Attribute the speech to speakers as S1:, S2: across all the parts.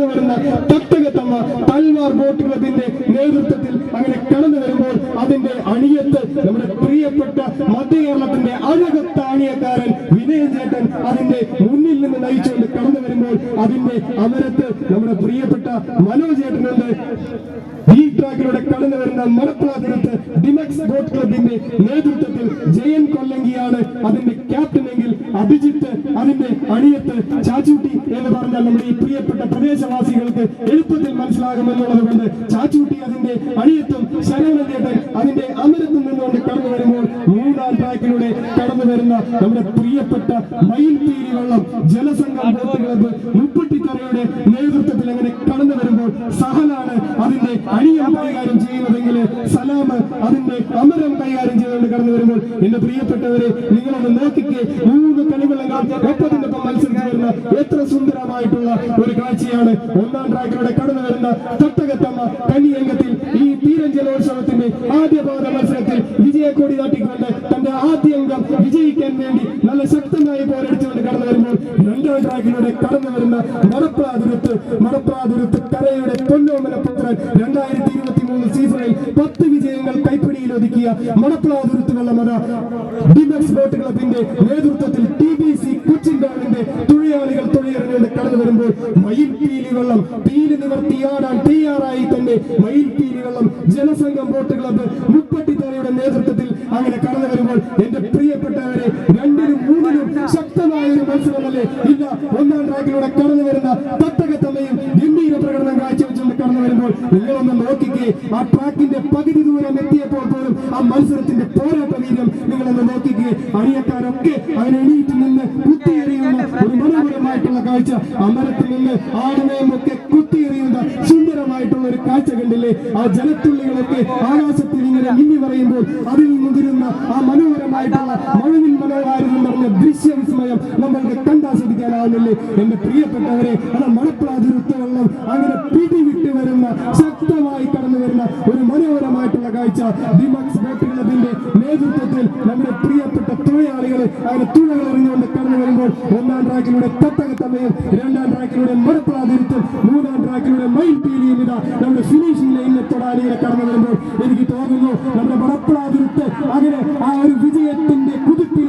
S1: കടന്നു വരുന്ന തട്ടകത്തമ്മ തൽവാർ ബോട്ട് ക്ലബിന്റെ നേതൃത്വത്തിൽ അങ്ങനെ കടന്നു വരുമ്പോൾ അതിന്റെ അണിയത്ത് നമ്മുടെ പ്രിയപ്പെട്ട മധ്യ കേരളത്തിന്റെ അഴകത്താണിയക്കാരൻ വിനയൻ ചേട്ടൻ അതിന്റെ മുന്നിൽ നിന്ന് നയിച്ചുകൊണ്ട് കടന്നു വരുമ്പോൾ അതിന്റെ അമരത്ത് നമ്മുടെ പ്രിയപ്പെട്ട മനോജ് ചേട്ടനുണ്ട്. ഈ ട്രാക്കിലൂടെ കടന്നു വരുന്ന മലപ്പുറത്തിനത്ത് ഡിമക്സ് ബോട്ട് ക്ലബിന്റെ നേതൃത്വത്തിൽ ജയൻ കൊല്ലങ്കിയാണ് അതിന്റെ ക്യാപ്റ്റൻ അഭിജിത്ത് അതിന്റെ അണിയത്ത് ചാച്ചൂട്ടി എന്ന് പറഞ്ഞാൽ നമ്മുടെ ഈ പ്രിയപ്പെട്ട പ്രദേശവാസികൾക്ക് എളുപ്പത്തിൽ മനസ്സിലാകുമെന്നുള്ളത് കൊണ്ട് ചാച്ചൂട്ടി അതിന്റെ അണിയത്തും ശരവണതേട്ടൻ അതിന്റെ അമരത്തും നിന്നുകൊണ്ട് കടന്നു വരുമ്പോൾ മൂന്നാം ട്രാക്കിലൂടെ കടന്നു വരുന്ന നമ്മുടെ പ്രിയപ്പെട്ട മയിൽപീരി വെള്ളം ജലസംഘം മുപ്പട്ടിക്കറയുടെ നേതൃത്വത്തിൽ അങ്ങനെ കടന്നു വരുമ്പോൾ സഹലാണ് അതിന്റെ അണിയം കൈകാര്യം ചെയ്യുന്നതെങ്കിൽ സലാം കൈകാര്യം ചെയ്തുകൊണ്ട് കടന്നു വരുമ്പോൾ എന്റെ പ്രിയപ്പെട്ടവരെ നിങ്ങളൊന്ന് നോക്കിക്കേ. മൂന്ന് കളിവെള്ളങ്ങൾ ഒപ്പത്തിനൊപ്പം മത്സരിച്ചു വരുന്ന എത്ര സുന്ദരമായിട്ടുള്ള ഒരു കാഴ്ചയാണ്. ഒന്നാം ട്രാക്കിലൂടെ കടന്നു വരുന്ന തട്ടകത്തമ്മ കന്നിയംഗത്തിൽ ഈ തീരഞ്ജലോത്സവത്തിന്റെ ആദ്യ പാദ മത്സരത്തിൽ വിജയക്കോടി നാട്ടിക്കൊണ്ട് തന്റെ ആദ്യ അംഗം വിജയിക്കാൻ വേണ്ടി നല്ല ശക്തമായി പോരടിച്ചുകൊണ്ട് കടന്നു വരുമ്പോൾ രണ്ടാം ട്രാക്കിലൂടെ കടന്നു വരുന്ന മടപ്രാതുരത്ത് മടപ്രാതുരത്ത് കരയുടെ പൊന്നോമന പുത്രൻ രണ്ടായിരത്തി ഇരുപത്തി മൂന്ന് സീസണിൽ പത്ത് വിജയങ്ങൾ കൈപ്പിടിയിൽ ഒതുക്കിയ മടപ്രാതുരത്ത് വെള്ളമത ഡിമക്സ് ബോട്ട് ക്ലബിന്റെ നേതൃത്വത്തിൽ ടി ബി സി കൊച്ചിൻ ടൗണിന്റെ തൊഴിലാളികൾ തൊഴിലെറിഞ്ഞുകൊണ്ട് കടന്നു വരുമ്പോൾ മയിൽ പീലി വെള്ളം പീലി നിവർത്തിയാടാൻ തയ്യാറായി തന്നെ മയിൽ പീലി വെള്ളം ജനസംഘം ബോട്ട് ക്ലബ്ബ് മുപ്പട്ടിത്തറയുടെ നേതൃത്വത്തിൽ അങ്ങനെ കടന്നു വരുമ്പോൾ എന്റെ പ്രിയപ്പെട്ടവരെ രണ്ടിനും മൂന്നിനും ശക്തമായ ഒരു മത്സരമല്ലേ? ഇല്ല ഒന്നാം ട്രാക്കിലൂടെ കടന്നു വരുന്ന തത്തകത്തമ്മയും ഗംഭീര പ്രകടനം കാഴ്ചവെച്ചുകൊണ്ട് കടന്നു വരുമ്പോൾ നിങ്ങളൊന്ന് നോക്കിക്കേ ആ ട്രാക്കിന്റെ പകുതി ദൂരം ആ മത്സരത്തിന്റെ പോരാട്ട വീര്യം അത് അണിയക്കാരൊക്കെ അറിയക്കാരൊക്കെ എണീറ്റ് നിന്ന് കുത്തിയെറിയുന്ന ഒരു മനോഹരമായിട്ടുള്ള കാഴ്ച. അമരത്തിൽ നിന്ന് ആടിനെയും ഒക്കെ കുത്തിയെറിയുന്ന സുന്ദരമായിട്ടുള്ള ഒരു കാഴ്ച കണ്ടില്ലേ? ആ ജലത്തുള്ളികളൊക്കെ ആകാശത്തിൽ ഇങ്ങനെ മിന്നി പറയുമ്പോൾ അതിൽ മുതിരുന്ന ആ മനോഹരമായിട്ടുള്ള മഴവിൽ നിറഞ്ഞ ദൃശ്യവിസ്മയം നമ്മൾക്ക് കണ്ടാസ്വദിക്കാനാവുന്നില്ലേ എന്റെ പ്രിയപ്പെട്ടവരെ അത് മണപ്രാതിരുത്ത വെള്ളം അങ്ങനെ പിടിവിട്ട് വരുന്ന ശക്തമായി കടന്നു വരുന്ന ഒരു മനോഹരമായിട്ടുള്ള കാഴ്ച ഡിമക്സ് ബോട്ട് നേതൃത്വത്തിൽ നമ്മുടെ പ്രിയപ്പെട്ട തൊഴിലാളികളെ അങ്ങനെ തുഴകൾ കടന്നു വരുമ്പോൾ ഒന്നാം ട്രാക്കിലൂടെ തത്തകത്തമ്മയും രണ്ടാം ട്രാക്കിലൂടെ മണപ്രാതിരുത്തും മൂന്നാം ട്രാക്കിലൂടെ മൈൻ പീലിയും ഇതാ നമ്മുടെ ഫിനിഷിംഗ് ലൈനിൽ തൊടാനിങ്ങനെ കടന്നു വരുമ്പോൾ എനിക്ക് തോന്നുന്നു നമ്മുടെ മണപ്രാതിരുത്ത് അങ്ങനെ ആ ഒരു വിജയത്തിന്റെ കുതിപ്പിലേക്ക്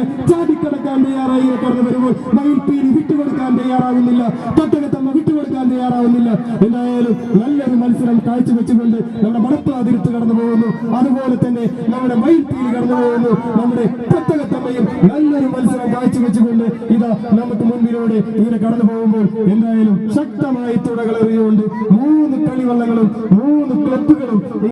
S1: ഇങ്ങനെ ചാടിക്കടക്കാൻ തയ്യാറായി കടന്നു വരുമ്പോൾ മയിൽപ്പീലി പീലി വിട്ടുകൊടുക്കാൻ തയ്യാറാവുന്നില്ല. തത്തകത്തമ്മ വിട്ടുകൊടുക്കാൻ തയ്യാറാവുന്നില്ല. എന്തായാലും നല്ലൊരു മത്സരം കാഴ്ചവെച്ചുകൊണ്ട് നമ്മുടെ മണപ്രാതിരുത്ത് കടന്നു പോകുന്നു. അതുപോലെ തന്നെ നമ്മുടെ മയിൽപ്പീലി പീലി കടന്നു പോകുന്നു. നമ്മുടെ തത്തകത്തമ്മയും നല്ലൊരു മത്സരം കാഴ്ചവെച്ചുകൊണ്ട് ഇതാ നമുക്ക് മുൻപിലൂടെ ഇങ്ങനെ കടന്നു പോകുമ്പോൾ എന്തായാലും ശക്തമായി തുടകളെറിയുകൊണ്ട് മൂന്ന് കളിവള്ളങ്ങളും മൂന്ന് ക്ലബുകളും